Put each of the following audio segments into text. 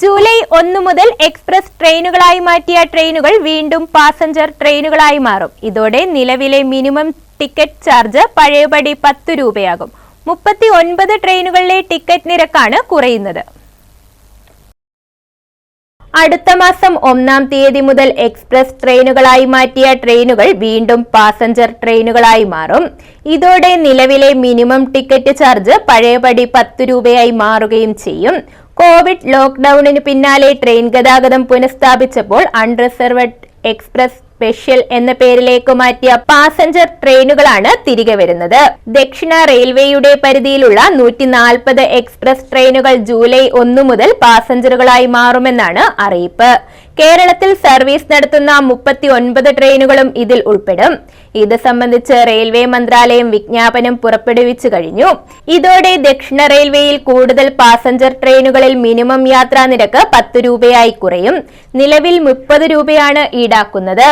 July ഒന്ന് മുതൽ express ട്രെയിനുകളായി മാറ്റിയ ട്രെയിനുകൾ വീണ്ടും പാസഞ്ചർ ട്രെയിനുകളായി മാറും. ഇതോടെ നിലവിലെ മിനിമം ടിക്കറ്റ് ചാർജ് പഴയപടി പത്ത് രൂപയാകും. മുപ്പത്തി ഒൻപത് ട്രെയിനുകളിലെ ടിക്കറ്റ് നിരക്കാണ് കുറയുന്നത്. അടുത്ത മാസം ഒന്നാം തീയതി മുതൽ എക്സ്പ്രസ് ട്രെയിനുകളായി മാറ്റിയ ട്രെയിനുകൾ വീണ്ടും പാസഞ്ചർ ട്രെയിനുകളായി മാറും. ഇതോടെ നിലവിലെ മിനിമം ടിക്കറ്റ് ചാർജ് പഴയപടി പത്ത് രൂപയായി മാറുകയും ചെയ്യും. കോവിഡ് ലോക്ക്ഡൌണിന് പിന്നാലെ ട്രെയിൻ ഗതാഗതം പുനഃസ്ഥാപിച്ചപ്പോൾ അൺറിസർവഡ് എക്സ്പ്രസ് സ്പെഷ്യൽ എന്ന പേരിലേക്ക് മാറ്റിയ പാസഞ്ചർ ട്രെയിനുകളാണ് തിരികെ വരുന്നത്. ദക്ഷിണ റെയിൽവേയുടെ പരിധിയിലുള്ള നൂറ്റി നാൽപ്പത് എക്സ്പ്രസ് ട്രെയിനുകൾ ജൂലൈ ഒന്നു മുതൽ പാസഞ്ചറുകളായി മാറുമെന്നാണ് അറിയിപ്പ്. കേരളത്തിൽ സർവീസ് നടത്തുന്ന മുപ്പത്തി ഒൻപത് ട്രെയിനുകളും ഇതിൽ ഉൾപ്പെടും. ഇത് സംബന്ധിച്ച് റെയിൽവേ മന്ത്രാലയം വിജ്ഞാപനം പുറപ്പെടുവിച്ചു കഴിഞ്ഞു. ഇതോടെ ദക്ഷിണ റെയിൽവേയിൽ കൂടുതൽ പാസഞ്ചർ ട്രെയിനുകളിൽ മിനിമം യാത്രാ നിരക്ക് പത്ത് രൂപയായി കുറയും. നിലവിൽ മുപ്പത് രൂപയാണ് ഈടാക്കുന്നത്.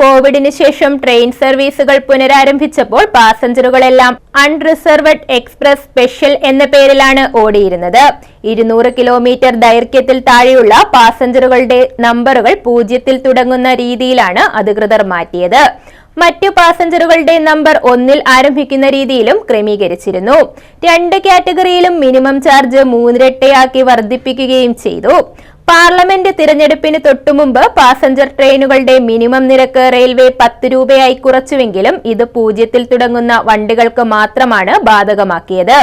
കോവിഡിന് ശേഷം ട്രെയിൻ സർവീസുകൾ പുനരാരംഭിച്ചപ്പോൾ പാസഞ്ചറുകളെല്ലാം അൺറിസർവഡ് എക്സ്പ്രസ് സ്പെഷ്യൽ എന്ന പേരിലാണ് ഓടിയിരുന്നത്. ഇരുന്നൂറ് കിലോമീറ്റർ ദൈർഘ്യത്തിൽ താഴെയുള്ള പാസഞ്ചറുകളുടെ നമ്പറുകൾ പൂജ്യത്തിൽ തുടങ്ങുന്ന രീതിയിലാണ് അധികൃതർ മാറ്റിയത്. മറ്റു പാസഞ്ചറുകളുടെ നമ്പർ ഒന്നിൽ ആരംഭിക്കുന്ന രീതിയിലും ക്രമീകരിച്ചിരുന്നു. രണ്ട് കാറ്റഗറിയിലും മിനിമം ചാർജ് മൂന്നിരട്ടയാക്കി വർദ്ധിപ്പിക്കുകയും ചെയ്തു. പാർലമെന്റ് തിരഞ്ഞെടുപ്പിന് തൊട്ടുമുമ്പ് പാസഞ്ചർ ട്രെയിനുകളുടെ മിനിമം നിരക്ക് റെയിൽവേ പത്ത് രൂപയായി കുറച്ചുവെങ്കിലും ഇത് പൂജ്യത്തിൽ തുടങ്ങുന്ന വണ്ടികൾക്ക് മാത്രമാണ് ബാധകമാക്കിയത്.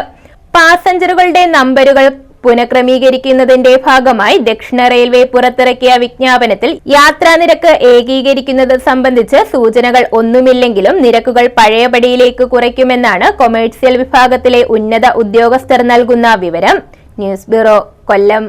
പാസഞ്ചറുകളുടെ നമ്പറുകൾ പുനഃക്രമീകരിക്കുന്നതിന്റെ ഭാഗമായി ദക്ഷിണ റെയിൽവേ പുറത്തിറക്കിയ വിജ്ഞാപനത്തിൽ യാത്രാനിരക്ക് ഏകീകരിക്കുന്നത് സംബന്ധിച്ച് സൂചനകൾ ഒന്നുമില്ലെങ്കിലും നിരക്കുകൾ പഴയപടിയിലേക്ക് കുറയ്ക്കുമെന്നാണ് കൊമേഴ്സ്യൽ വിഭാഗത്തിലെ ഉന്നത ഉദ്യോഗസ്ഥർ നൽകുന്ന വിവരം. News bureau Kollam.